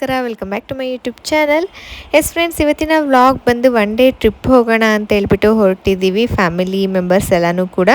ನಮಸ್ಕಾರ welcome back to my YouTube channel yes friends ಇವತ್ತಿನ vlog ಬಂದು ಒನ್ ಡೇ ಟ್ರಿಪ್ ಹೋಗೋಣ ಅಂತ ಹೇಳ್ಬಿಟ್ಟು ಹೊರಟಿದ್ದೀವಿ ಫ್ಯಾಮಿಲಿ ಮೆಂಬರ್ಸ್ ಎಲ್ಲನೂ ಕೂಡ.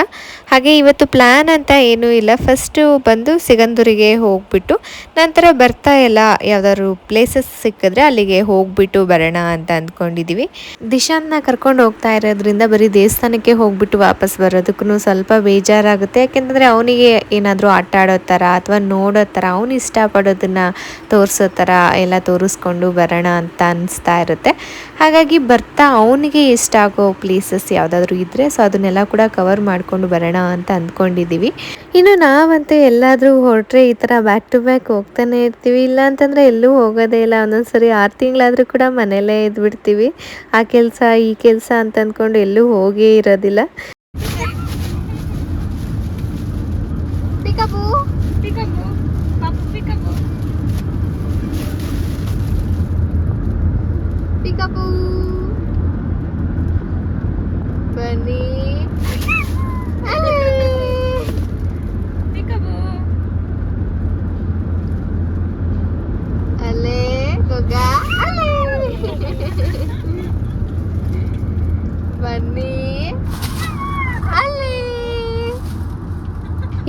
ಹಾಗೆ ಇವತ್ತು ಪ್ಲ್ಯಾನ್ ಅಂತ ಏನೂ ಇಲ್ಲ. ಫಸ್ಟು ಬಂದು ಸಿಗಂದೂರಿಗೆ ಹೋಗ್ಬಿಟ್ಟು, ನಂತರ ಬರ್ತಾ ಎಲ್ಲ ಯಾವ್ದಾದ್ರು ಪ್ಲೇಸಸ್ ಸಿಕ್ಕಿದ್ರೆ ಅಲ್ಲಿಗೆ ಹೋಗ್ಬಿಟ್ಟು ಬರೋಣ ಅಂತ ಅಂದ್ಕೊಂಡಿದ್ದೀವಿ. ದಿಶಾನ್ನ ಕರ್ಕೊಂಡು ಹೋಗ್ತಾ ಇರೋದ್ರಿಂದ ಬರೀ ದೇವಸ್ಥಾನಕ್ಕೆ ಹೋಗ್ಬಿಟ್ಟು ವಾಪಸ್ ಬರೋದಕ್ಕೂ ಸ್ವಲ್ಪ ಬೇಜಾರಾಗುತ್ತೆ. ಯಾಕೆಂತಂದರೆ ಅವನಿಗೆ ಏನಾದರೂ ಆಟ ಆಡೋ ಥರ ಅಥವಾ ನೋಡೋ ಥರ, ಅವನು ಇಷ್ಟಪಡೋದನ್ನು ತೋರಿಸೋ ಥರ ಎಲ್ಲ ತೋರಿಸ್ಕೊಂಡು ಬರೋಣ ಅಂತ ಅನಿಸ್ತಾ ಇರುತ್ತೆ. ಹಾಗಾಗಿ ಬರ್ತಾ ಅವನಿಗೆ ಇಷ್ಟ ಆಗೋ ಪ್ಲೇಸಸ್ ಯಾವುದಾದ್ರೂ ಇದ್ದರೆ ಸೊ ಅದನ್ನೆಲ್ಲ ಕೂಡ ಕವರ್ ಮಾಡಿಕೊಂಡು ಬರೋಣ ಅಂತ ಅಂದ್ಕೊಂಡಿದ್ದೀವಿ. ಇನ್ನು ನಾವಂತೂ ಎಲ್ಲಾದರೂ ಹೊರಟ್ರೆ ಈ ಥರ ಬ್ಯಾಕ್ ಟು ಬ್ಯಾಕ್ ಹೋಗ್ತಾನೆ ಇರ್ತೀವಿ. ಇಲ್ಲ ಅಂತಂದರೆ ಎಲ್ಲೂ ಹೋಗೋದೇ ಇಲ್ಲ. ಒಂದೊಂದು ಸರಿ ಆರು ತಿಂಗಳಾದರೂ ಕೂಡ ಮನೆಯಲ್ಲೇ ಇದ್ಬಿಡ್ತೀವಿ. ಆ ಕೆಲಸ, ಈ ಕೆಲಸ ಅಂತ ಅಂದ್ಕೊಂಡು ಎಲ್ಲೂ ಹೋಗೇ ಇರೋದಿಲ್ಲ. Pikapu Bunny. Halo. Pikapu Ale Goga Ale Bunny.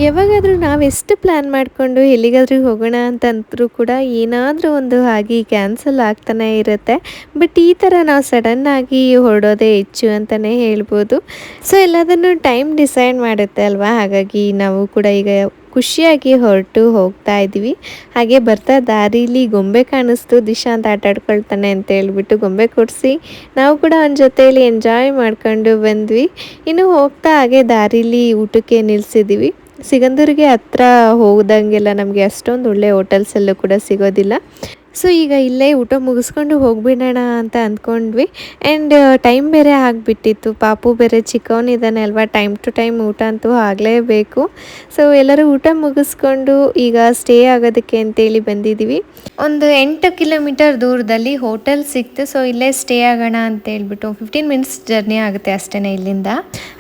ಯಾವಾಗಾದರೂ ನಾವು ಎಷ್ಟು ಪ್ಲ್ಯಾನ್ ಮಾಡಿಕೊಂಡು ಎಲ್ಲಿಗಾದ್ರೂ ಹೋಗೋಣ ಅಂತಂದರೂ ಕೂಡ ಏನಾದರೂ ಒಂದು ಆಗಿ ಕ್ಯಾನ್ಸಲ್ ಆಗ್ತಾನೆ ಇರುತ್ತೆ. ಬಟ್ ಈ ಥರ ನಾವು ಸಡನ್ನಾಗಿ ಹೊರಡೋದೇ ಹೆಚ್ಚು ಅಂತಲೇ ಹೇಳ್ಬೋದು. ಸೊ ಎಲ್ಲದನ್ನು ಟೈಮ್ ಡಿಸೈಡ್ ಮಾಡುತ್ತೆ ಅಲ್ವಾ? ಹಾಗಾಗಿ ನಾವು ಕೂಡ ಈಗ ಖುಷಿಯಾಗಿ ಹೊರಟು ಹೋಗ್ತಾ ಇದ್ದೀವಿ. ಹಾಗೆ ಬರ್ತಾ ದಾರಿಲಿ ಗೊಂಬೆ ಕಾಣಿಸ್ತು. ದಿಶಾ ಅಂತ ಆಟ ಆಡ್ಕೊಳ್ತಾನೆ ಅಂತ ಹೇಳ್ಬಿಟ್ಟು ಗೊಂಬೆ ಕೊಡಿಸಿ ನಾವು ಕೂಡ ಅವನ ಜೊತೆಯಲ್ಲಿ ಎಂಜಾಯ್ ಮಾಡ್ಕೊಂಡು ಬಂದ್ವಿ. ಇನ್ನು ಹೋಗ್ತಾ ಹಾಗೆ ದಾರಿಲಿ ಊಟಕ್ಕೆ ನಿಲ್ಲಿಸಿದ್ದೀವಿ ಸಿಗಂದೂರಿಗೆ ಹತ್ರ ಹೋದಂಗೆಲ್ಲ ನಮಗೆ ಅಷ್ಟೊಂದು ಒಳ್ಳೆ ಹೋಟೆಲ್ಸಲ್ಲೂ ಕೂಡ ಸಿಗೋದಿಲ್ಲ. ಸೊ ಈಗ ಇಲ್ಲೇ ಊಟ ಮುಗಿಸ್ಕೊಂಡು ಹೋಗಿಬಿಡೋಣ ಅಂತ ಅಂದ್ಕೊಂಡ್ವಿ. ಆ್ಯಂಡ್ ಟೈಮ್ ಬೇರೆ ಆಗಿಬಿಟ್ಟಿತ್ತು. ಪಾಪು ಬೇರೆ ಚಿಕ್ಕವನಿದ್ದಾನೆ ಅಲ್ವಾ? ಟೈಮ್ ಟು ಟೈಮ್ ಊಟ ಅಂತೂ ಆಗಲೇಬೇಕು. ಸೊ ಎಲ್ಲರೂ ಊಟ ಮುಗಿಸ್ಕೊಂಡು ಈಗ ಸ್ಟೇ ಆಗೋದಕ್ಕೆ ಅಂತೇಳಿ ಬಂದಿದ್ದೀವಿ. ಒಂದು ಎಂಟು ಕಿಲೋಮೀಟರ್ ದೂರದಲ್ಲಿ ಹೋಟೆಲ್ ಸಿಕ್ತು. ಸೊ ಇಲ್ಲೇ ಸ್ಟೇ ಆಗೋಣ ಅಂತ ಹೇಳ್ಬಿಟ್ಟು ಫಿಫ್ಟೀನ್ ಮಿನಿಟ್ಸ್ ಜರ್ನಿ ಆಗುತ್ತೆ ಅಷ್ಟೇ ಇಲ್ಲಿಂದ.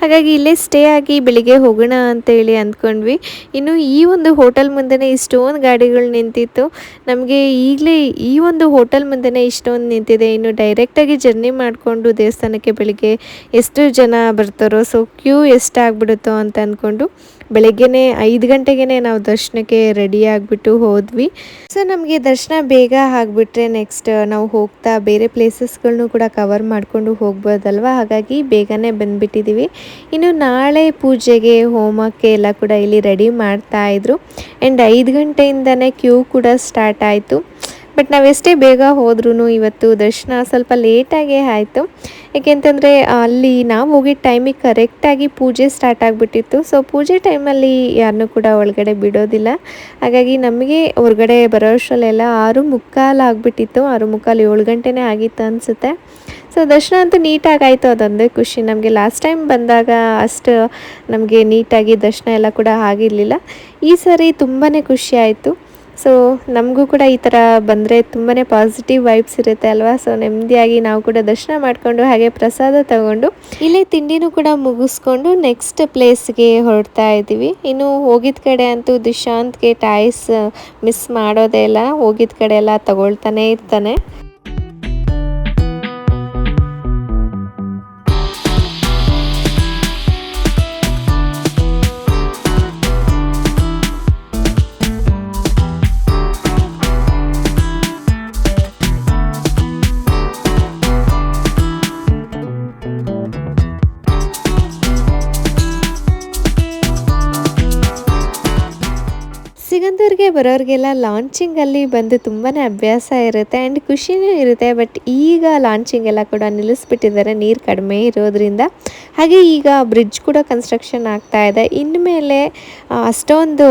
ಹಾಗಾಗಿ ಇಲ್ಲೇ ಸ್ಟೇ ಆಗಿ ಬೆಳಿಗ್ಗೆ ಹೋಗೋಣ ಅಂತೇಳಿ ಅಂದ್ಕೊಂಡ್ವಿ. ಇನ್ನು ಈ ಒಂದು ಹೋಟೆಲ್ ಮುಂದೆನೇ ಇಷ್ಟೊಂದು ಗಾಡಿಗಳು ನಿಂತಿತ್ತು. ನಮಗೆ ಈಗಲೇ ಈ ಒಂದು ಹೋಟೆಲ್ ಮುಂದೆನೇ ಇಷ್ಟೊಂದು ನಿಂತಿದೆ. ಇನ್ನು ಡೈರೆಕ್ಟಾಗಿ ಜರ್ನಿ ಮಾಡಿಕೊಂಡು ದೇವಸ್ಥಾನಕ್ಕೆ ಬೆಳಿಗ್ಗೆ ಎಷ್ಟು ಜನ ಬರ್ತಾರೋ ಸೊ ಕ್ಯೂ ಎಷ್ಟಾಗ್ಬಿಡುತ್ತೋ ಅಂತ ಅಂದ್ಕೊಂಡು ಬೆಳಗ್ಗೆನೇ ಐದು ಗಂಟೆಗೆ ನಾವು ದರ್ಶನಕ್ಕೆ ರೆಡಿ ಆಗಿಬಿಟ್ಟು ಹೋದ್ವಿ. ಸೊ ನಮಗೆ ದರ್ಶನ ಬೇಗ ಆಗಿಬಿಟ್ರೆ ನೆಕ್ಸ್ಟ್ ನಾವು ಹೋಗ್ತಾ ಬೇರೆ ಪ್ಲೇಸಸ್ಗಳನ್ನೂ ಕೂಡ ಕವರ್ ಮಾಡಿಕೊಂಡು ಹೋಗ್ಬೋದಲ್ವಾ? ಹಾಗಾಗಿ ಬೇಗನೆ ಬಂದುಬಿಟ್ಟಿದ್ದೀವಿ ಇನ್ನು ನಾಳೆ ಪೂಜೆಗೆ, ಹೋಮಕ್ಕೆ ಎಲ್ಲ ಕೂಡ ಇಲ್ಲಿ ರೆಡಿ ಮಾಡ್ತಾ ಇದ್ರು. ಆ್ಯಂಡ್ ಐದು ಗಂಟೆಯಿಂದನೇ ಕ್ಯೂ ಕೂಡ ಸ್ಟಾರ್ಟ್ ಆಯಿತು. ಬಟ್ ನಾವೆಷ್ಟೇ ಬೇಗ ಹೋದ್ರೂ ಇವತ್ತು ದರ್ಶನ ಸ್ವಲ್ಪ ಲೇಟಾಗೇ ಆಯಿತು. ಏಕೆಂತಂದರೆ ಅಲ್ಲಿ ನಾವು ಹೋಗಿ ಟೈಮಿಗೆ ಕರೆಕ್ಟಾಗಿ ಪೂಜೆ ಸ್ಟಾರ್ಟ್ ಆಗಿಬಿಟ್ಟಿತ್ತು. ಸೊ ಪೂಜೆ ಟೈಮಲ್ಲಿ ಯಾರನ್ನೂ ಕೂಡ ಒಳಗಡೆ ಬಿಡೋದಿಲ್ಲ. ಹಾಗಾಗಿ ನಮಗೆ ಹೊರಗಡೆ ಬರೋ ಅಷ್ಟರಲ್ಲೆಲ್ಲ ಆರು ಮುಕ್ಕಾಲು ಆಗಿಬಿಟ್ಟಿತ್ತು. ಆರು ಮುಕ್ಕಾಲು ಏಳು ಗಂಟೆನೇ ಆಗಿತ್ತು ಅನಿಸುತ್ತೆ. ಸೊ ದರ್ಶನ ಅಂತೂ ನೀಟಾಗಿ ಆಯಿತು ಅದೊಂದೇ ಖುಷಿ. ನಮಗೆ ಲಾಸ್ಟ್ ಟೈಮ್ ಬಂದಾಗ ಅಷ್ಟು ನಮಗೆ ನೀಟಾಗಿ ದರ್ಶನ ಎಲ್ಲ ಕೂಡ ಆಗಿರಲಿಲ್ಲ. ಈ ಸರಿ ತುಂಬಾ ಖುಷಿ ಆಯಿತು. ಸೊ ನಮಗೂ ಕೂಡ ಈ ಥರ ಬಂದರೆ ತುಂಬಾ ಪಾಸಿಟಿವ್ ವೈಬ್ಸ್ ಇರುತ್ತೆ ಅಲ್ವಾ? ಸೊ ನೆಮ್ಮದಿಯಾಗಿ ನಾವು ಕೂಡ ದರ್ಶನ ಮಾಡಿಕೊಂಡು ಹಾಗೆ ಪ್ರಸಾದ ತಗೊಂಡು ಇಲ್ಲೇ ತಿಂಡಿನೂ ಕೂಡ ಮುಗಿಸ್ಕೊಂಡು ನೆಕ್ಸ್ಟ್ ಪ್ಲೇಸ್ಗೆ ಹೊರಡ್ತಾ ಇದ್ದೀವಿ. ಇನ್ನು ಹೋಗಿದ ಕಡೆ ಅಂತೂ ದುಶಾಂತ್ಗೆ ಟಾಯ್ಸ್ ಮಿಸ್ ಮಾಡೋದೇ ಇಲ್ಲ. ಹೋಗಿದ ಕಡೆ ಎಲ್ಲ ತಗೊಳ್ತಾನೆ ಇರ್ತಾನೆ. ಸಿಗಂದೂರಿಗೆ ಬರೋರಿಗೆಲ್ಲ ಲಾಂಚಿಂಗಲ್ಲಿ ಬಂದು ತುಂಬಾ ಅಭ್ಯಾಸ ಇರುತ್ತೆ ಆ್ಯಂಡ್ ಖುಷಿನೂ ಇರುತ್ತೆ. ಬಟ್ ಈಗ ಲಾಂಚಿಂಗ್ ಎಲ್ಲ ಕೂಡ ನಿಲ್ಲಿಸ್ಬಿಟ್ಟಿದ್ದಾರೆ, ನೀರು ಕಡಿಮೆ ಇರೋದ್ರಿಂದ. ಹಾಗೆ ಈಗ ಬ್ರಿಡ್ಜ್ ಕೂಡ ಕನ್ಸ್ಟ್ರಕ್ಷನ್ ಆಗ್ತಾ ಇದೆ. ಇನ್ಮೇಲೆ ಅಷ್ಟೊಂದು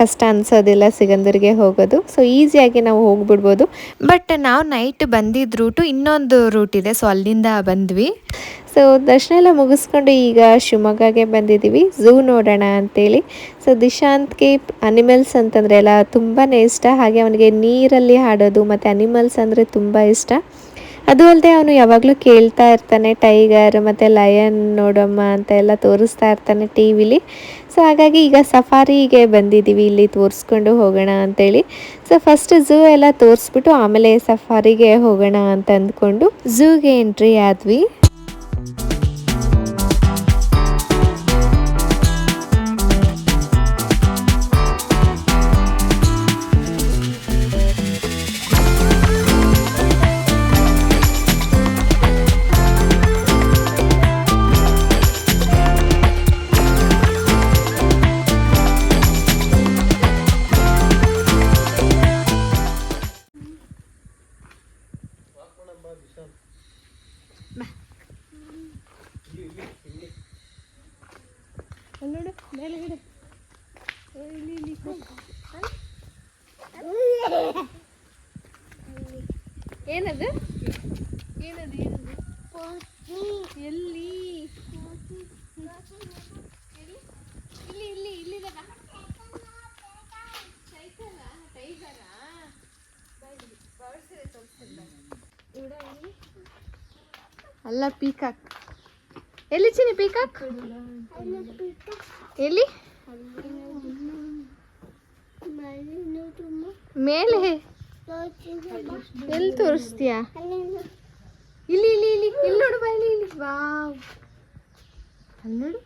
ಕಷ್ಟ ಅನಿಸೋದಿಲ್ಲ ಸಿಗಂದೂರಿಗೆ ಹೋಗೋದು. ಸೊ ಈಸಿಯಾಗಿ ನಾವು ಹೋಗ್ಬಿಡ್ಬೋದು. ಬಟ್ ನಾವು ನೈಟ್ ಬಂದಿದ್ದ ರೂಟು ಇನ್ನೊಂದು ರೂಟ್ ಇದೆ. ಸೊ ಅಲ್ಲಿಂದ ಬಂದ್ವಿ. ಸೊ ದರ್ಶನ ಎಲ್ಲ ಮುಗಿಸ್ಕೊಂಡು ಈಗ ಶಿವಮೊಗ್ಗಗೆ ಬಂದಿದ್ದೀವಿ. ಝೂ ನೋಡೋಣ ಅಂತೇಳಿ. ಸೊ ದಿಶಾಂತ್ಗೆ ಅನಿಮಲ್ಸ್ ಅಂತಂದರೆ ಎಲ್ಲ ತುಂಬಾ ಇಷ್ಟ. ಹಾಗೆ ಅವನಿಗೆ ನೀರಲ್ಲಿ ಹಾಡೋದು ಮತ್ತು ಅನಿಮಲ್ಸ್ ಅಂದರೆ ತುಂಬ ಇಷ್ಟ. ಅದು ಅಲ್ಲದೆ ಅವನು ಯಾವಾಗಲೂ ಕೇಳ್ತಾ ಇರ್ತಾನೆ. ಟೈಗರ್ ಮತ್ತು ಲಯನ್ ನೋಡಮ್ಮ ಅಂತ ಎಲ್ಲ ತೋರಿಸ್ತಾ ಇರ್ತಾನೆ ಟಿ ವಿಲಿ ಸೊ ಹಾಗಾಗಿ ಈಗ ಸಫಾರಿಗೆ ಬಂದಿದ್ದೀವಿ. ಇಲ್ಲಿ ತೋರಿಸ್ಕೊಂಡು ಹೋಗೋಣ ಅಂತೇಳಿ. ಸೊ ಫಸ್ಟ್ ಝೂ ಎಲ್ಲ ತೋರಿಸ್ಬಿಟ್ಟು ಆಮೇಲೆ ಸಫಾರಿಗೆ ಹೋಗೋಣ ಅಂತ ಅಂದ್ಕೊಂಡು. ಝೂಗೆ ಎಂಟ್ರಿ ಆದ್ವಿ. ಏನದು? ಏನದು ಏನದು ಎಲ್ಲಿ? ಇಲ್ಲಿ ಇಲ್ಲಿ ಇಲ್ಲಿ ಸೈಕಲ್ಲ ಟೈಗರಾ ಅಲ್ಲ ಪೀಕಾಕ್ ಎಲ್ಲಿ ಚಿನಿ ಪೀಕಾಕ್ ಎಲ್ಲಿ? ಮೇಲೆ ಎಲ್ಲಿ ತೋರಿಸ್ತೀಯ? ಇಲ್ಲಿ ಇಲ್ಲಿ ಇಲ್ಲಿ ಇಲ್ಲಿ ನೋಡು ಬಾ ಇಲ್ಲಿ ಇಲ್ಲಿ. ವಾವ್. ಅಲ್ಲಿ ನೋಡು.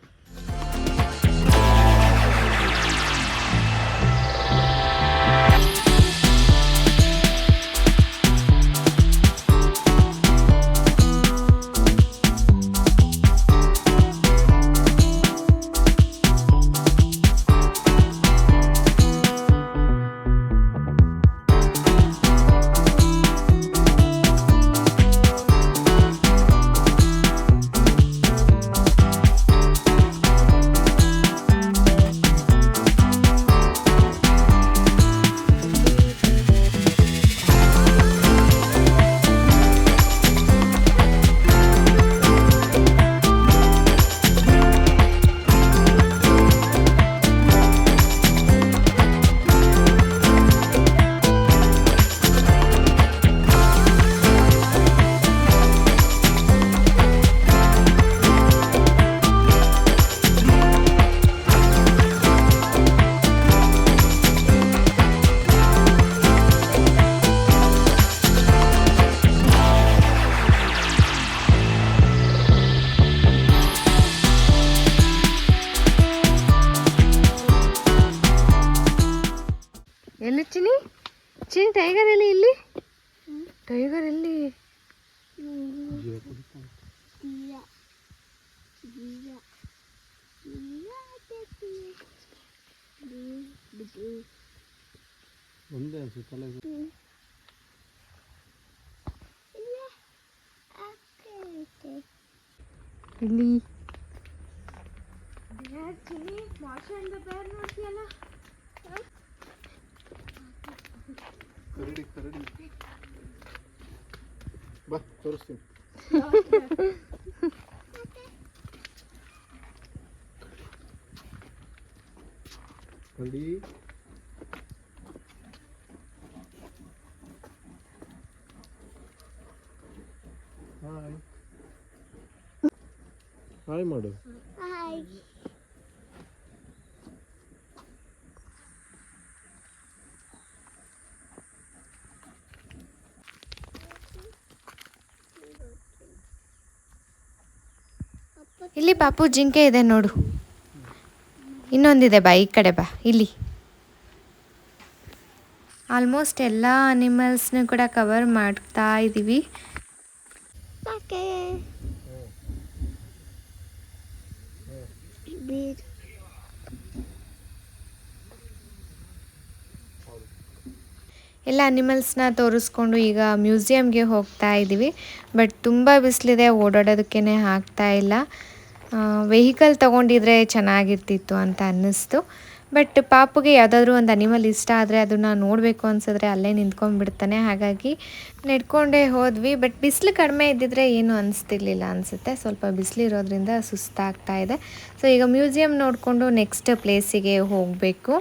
ಒಂದೇ ಅನ್ಸುತ್ತಲ್ಲ ಇದು ಇಲ್ಲಿ ಕರಡಿ ಕರಡಿ ಬಾ ತೋರಿಸ್ತೀನಿ ಕರಡಿ ಹಾಯ್ ಹಾಯ್ ಮಾಡು ಇಲ್ಲಿ ಪಾಪು ಜಿಂಕೆ ಇದೆ ನೋಡು. ಇನ್ನೊಂದಿದೆ ಬಾ ಈ ಕಡೆ ಬಾ ಇಲ್ಲಿ. ಆಲ್ಮೋಸ್ಟ್ ಎಲ್ಲ ಅನಿಮಲ್ಸ್ನ ಕೂಡ ಕವರ್ ಮಾಡ್ತಾ ಇದ್ದೀವಿ ಎಲ್ಲ ಅನಿಮಲ್ಸ್ನ ತೋರಿಸ್ಕೊಂಡು ಈಗ ಮ್ಯೂಸಿಯಮ್ಗೆ ಹೋಗ್ತಾ ಇದ್ದೀವಿ ಬಟ್ ತುಂಬ ಬಿಸಿಲಿದೆ ಓಡಾಡೋದಕ್ಕೇ ಆಗ್ತಾ ಇಲ್ಲ. ವೆಹಿಕಲ್ ತೊಗೊಂಡಿದ್ರೆ ಚೆನ್ನಾಗಿರ್ತಿತ್ತು ಅಂತ ಅನ್ನಿಸ್ತು. ಬಟ್ ಪಾಪುಗೆ ಯಾವುದಾದ್ರೂ ಒಂದು ಅನಿಮಲ್ ಇಷ್ಟ ಆದರೆ ಅದನ್ನು ನೋಡಬೇಕು ಅನಿಸಿದ್ರೆ ಅಲ್ಲೇ ನಿಂತ್ಕೊಂಡ್ಬಿಡ್ತಾನೆ. ಹಾಗಾಗಿ ನೆಡ್ಕೊಂಡೇ ಹೋದ್ವಿ. ಬಟ್ ಬಿಸಿಲು ಕಡಿಮೆ ಇದ್ದಿದ್ರೆ ಏನು ಅನಿಸ್ತಿರ್ಲಿಲ್ಲ ಅನಿಸುತ್ತೆ. ಸ್ವಲ್ಪ ಬಿಸಿಲಿರೋದ್ರಿಂದ ಸುಸ್ತಾಗ್ತಾ ಇದೆ. ಸೊ ಈಗ ಮ್ಯೂಸಿಯಂ ನೋಡಿಕೊಂಡು ನೆಕ್ಸ್ಟ್ ಪ್ಲೇಸಿಗೆ ಹೋಗಬೇಕು.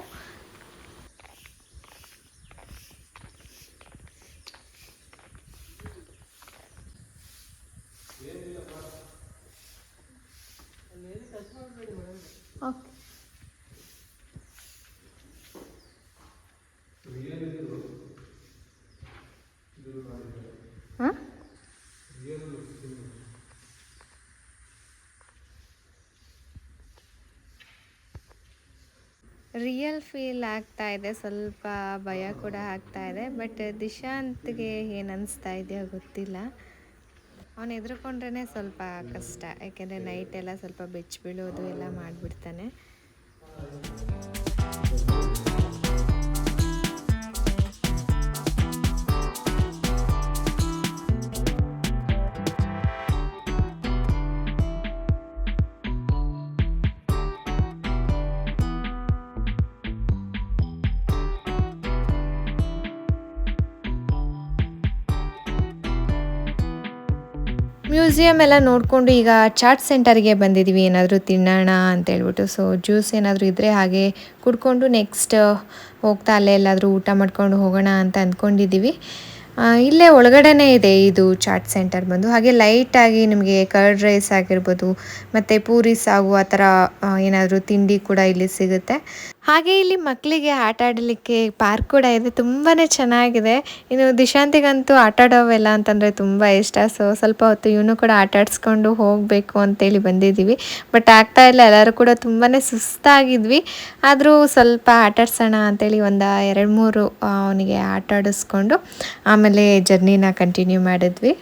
ರಿಯಲ್ ಫೀಲ್ ಆಗ್ತಾ ಇದೆ. ಸ್ವಲ್ಪ ಭಯ ಕೂಡ ಆಗ್ತಾ ಇದೆ. ಬಟ್ ದಿಶಾಂತ್ಗೆ ಏನು ಅನಿಸ್ತಾ ಇದೆಯೋ ಗೊತ್ತಿಲ್ಲ. ಅವನು ಎದುರುಕೊಂಡ್ರೆ ಸ್ವಲ್ಪ ಕಷ್ಟ. ಯಾಕೆಂದರೆ ನೈಟ್ ಎಲ್ಲ ಸ್ವಲ್ಪ ಬೆಚ್ಚ ಬೀಳೋದು ಎಲ್ಲ ಮಾಡಿಬಿಡ್ತಾನೆ. ಮ್ಯೂಸಿಯಮ್ ಎಲ್ಲ ನೋಡಿಕೊಂಡು ಈಗ ಚಾಟ್ ಸೆಂಟರ್ಗೆ ಬಂದಿದ್ದೀವಿ ಏನಾದರೂ ತಿನ್ನೋಣ ಅಂತ ಹೇಳ್ಬಿಟ್ಟು. ಸೊ ಜ್ಯೂಸ್ ಏನಾದರೂ ಇದ್ದರೆ ಹಾಗೆ ಕುಡ್ಕೊಂಡು ನೆಕ್ಸ್ಟ್ ಹೋಗ್ತಾ ಅಲ್ಲೇ ಎಲ್ಲಾದರೂ ಊಟ ಮಾಡ್ಕೊಂಡು ಹೋಗೋಣ ಅಂತ ಅಂದ್ಕೊಂಡಿದ್ದೀವಿ ಇಲ್ಲೇ ಒಳಗಡೆನೇ ಇದೆ ಇದು ಚಾಟ್ ಸೆಂಟರ್ ಬಂದು. ಹಾಗೆ ಲೈಟಾಗಿ ನಿಮಗೆ ಕರ್ಡ್ ರೈಸ್ ಆಗಿರ್ಬೋದು, ಮತ್ತು ಪೂರಿ ಸಾಗು ಆ ಥರ ಏನಾದರೂ ತಿಂಡಿ ಕೂಡ ಇಲ್ಲಿ ಸಿಗುತ್ತೆ. ಹಾಗೆ ಇಲ್ಲಿ ಮಕ್ಕಳಿಗೆ ಆಟ ಆಡಲಿಕ್ಕೆ ಪಾರ್ಕ್ ಕೂಡ ಇದೆ. ತುಂಬಾ ಚೆನ್ನಾಗಿದೆ. ಇನ್ನು ದಿಶಾಂತಿಗಂತೂ ಆಟ ಆಡೋವೆಲ್ಲ ಅಂತಂದರೆ ತುಂಬ ಇಷ್ಟ. ಸೊ ಸ್ವಲ್ಪ ಹೊತ್ತು ಇವನು ಕೂಡ ಆಟ ಆಡಿಸ್ಕೊಂಡು ಹೋಗಬೇಕು ಅಂತೇಳಿ ಬಂದಿದ್ದೀವಿ. ಬಟ್ ಆಗ್ತಾ ಇಲ್ಲ. ಎಲ್ಲರೂ ಕೂಡ ತುಂಬಾ ಸುಸ್ತಾಗಿದ್ವಿ. ಆದರೂ ಸ್ವಲ್ಪ ಆಟ ಆಡ್ಸೋಣ ಅಂತೇಳಿ ಒಂದು ಎರಡು ಮೂರು ಅವನಿಗೆ ಆಟ ಆಡಿಸ್ಕೊಂಡು ಆಮೇಲೆ ಜರ್ನಿನ ಕಂಟಿನ್ಯೂ ಮಾಡಿದ್ವಿ.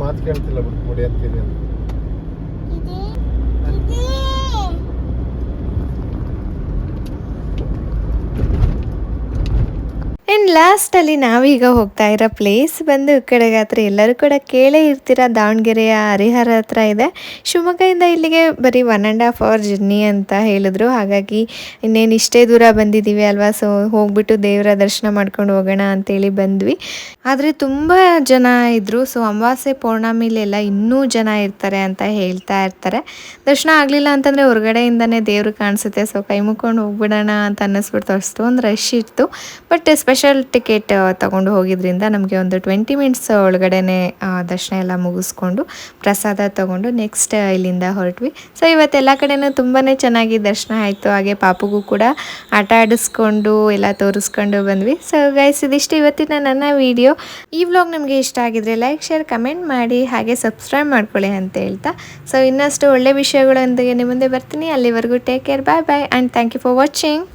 ಮಾತು ಕೇಳ್ತಿಲ್ಲ ಬಿಟ್ಟು ಕೊಡಿ ಅಂತೀರಿ ಅಂತ ಲಾಸ್ಟಲ್ಲಿ ನಾವೀಗ ಹೋಗ್ತಾ ಇರೋ ಪ್ಲೇಸ್ ಬಂದು ಕಡೆಗಾತ್ರಿ. ಎಲ್ಲರೂ ಕೂಡ ಕೇಳೇ ಇರ್ತೀರ, ದಾವಣಗೆರೆಯ ಹರಿಹರ ಹತ್ರ ಇದೆ. ಶಿವಮೊಗ್ಗದಿಂದ ಇಲ್ಲಿಗೆ ಬರೀ one and half hour journey ಅಂತ ಹೇಳಿದ್ರು. ಹಾಗಾಗಿ ಇನ್ನೇನು ಇಷ್ಟೇ ದೂರ ಬಂದಿದ್ದೀವಿ ಅಲ್ವಾ? ಸೊ ಹೋಗ್ಬಿಟ್ಟು ದೇವರ ದರ್ಶನ ಮಾಡ್ಕೊಂಡು ಹೋಗೋಣ ಅಂತೇಳಿ ಬಂದ್ವಿ. ಆದರೆ ತುಂಬ ಜನ ಇದ್ದರು ಸೊ ಅಮಾವಾಸ್ಯೆ ಪೌರ್ಣಮಿಲೆಲ್ಲ ಇನ್ನೂ ಜನ ಇರ್ತಾರೆ ಅಂತ ಹೇಳ್ತಾ ಇರ್ತಾರೆ. ದರ್ಶನ ಆಗಲಿಲ್ಲ ಅಂತಂದರೆ ಹೊರಗಡೆಯಿಂದನೇ ದೇವರು ಕಾಣಿಸುತ್ತೆ. ಸೊ ಕೈ ಮುಕ್ಕೊಂಡು ಹೋಗ್ಬಿಡೋಣ ಅಂತ ಅನ್ನಿಸ್ಬಿಡ್ತು. ಒಂದು ರಶ್ ಇತ್ತು. ಬಟ್ ಸ್ಪೆಷಲ್ ಟಿಕೆಟ್ ತಗೊಂಡು ಹೋಗಿದ್ರಿಂದ ನಮಗೆ ಒಂದು ಟ್ವೆಂಟಿ ಮಿನಿಟ್ಸ್ ಒಳಗಡೆ ದರ್ಶನ ಎಲ್ಲ ಮುಗಿಸ್ಕೊಂಡು ಪ್ರಸಾದ ತಗೊಂಡು ನೆಕ್ಸ್ಟ್ ಇಲ್ಲಿಂದ ಹೊರಟ್ವಿ. ಸೊ ಇವತ್ತೆಲ್ಲ ಕಡೆನೂ ತುಂಬಾ ಚೆನ್ನಾಗಿ ದರ್ಶನ ಆಯಿತು. ಹಾಗೆ ಪಾಪುಗೂ ಕೂಡ ಆಟ ಆಡಿಸ್ಕೊಂಡು, ಎಲ್ಲ ತೋರಿಸ್ಕೊಂಡು ಬಂದ್ವಿ. ಸೊ ಗೈಸ್ ಇದಿಷ್ಟು ಇವತ್ತಿನ ನನ್ನ ವಿಡಿಯೋ ಈ ವ್ಲಾಗ್ ನಿಮಗೆ ಇಷ್ಟ ಆಗಿದ್ರೆ ಲೈಕ್ ಶೇರ್ ಕಮೆಂಟ್ ಮಾಡಿ, ಹಾಗೆ ಸಬ್ಸ್ಕ್ರೈಬ್ ಮಾಡ್ಕೊಳ್ಳಿ ಅಂತ ಹೇಳ್ತಾ. ಸೊ ಇನ್ನಷ್ಟು ಒಳ್ಳೆ ವಿಷಯಗಳೊಂದಿಗೆ ನಿಮ್ಮ ಮುಂದೆ ಬರ್ತೀನಿ. ಅಲ್ಲಿವರೆಗೂ take care bye bye and thank you for watching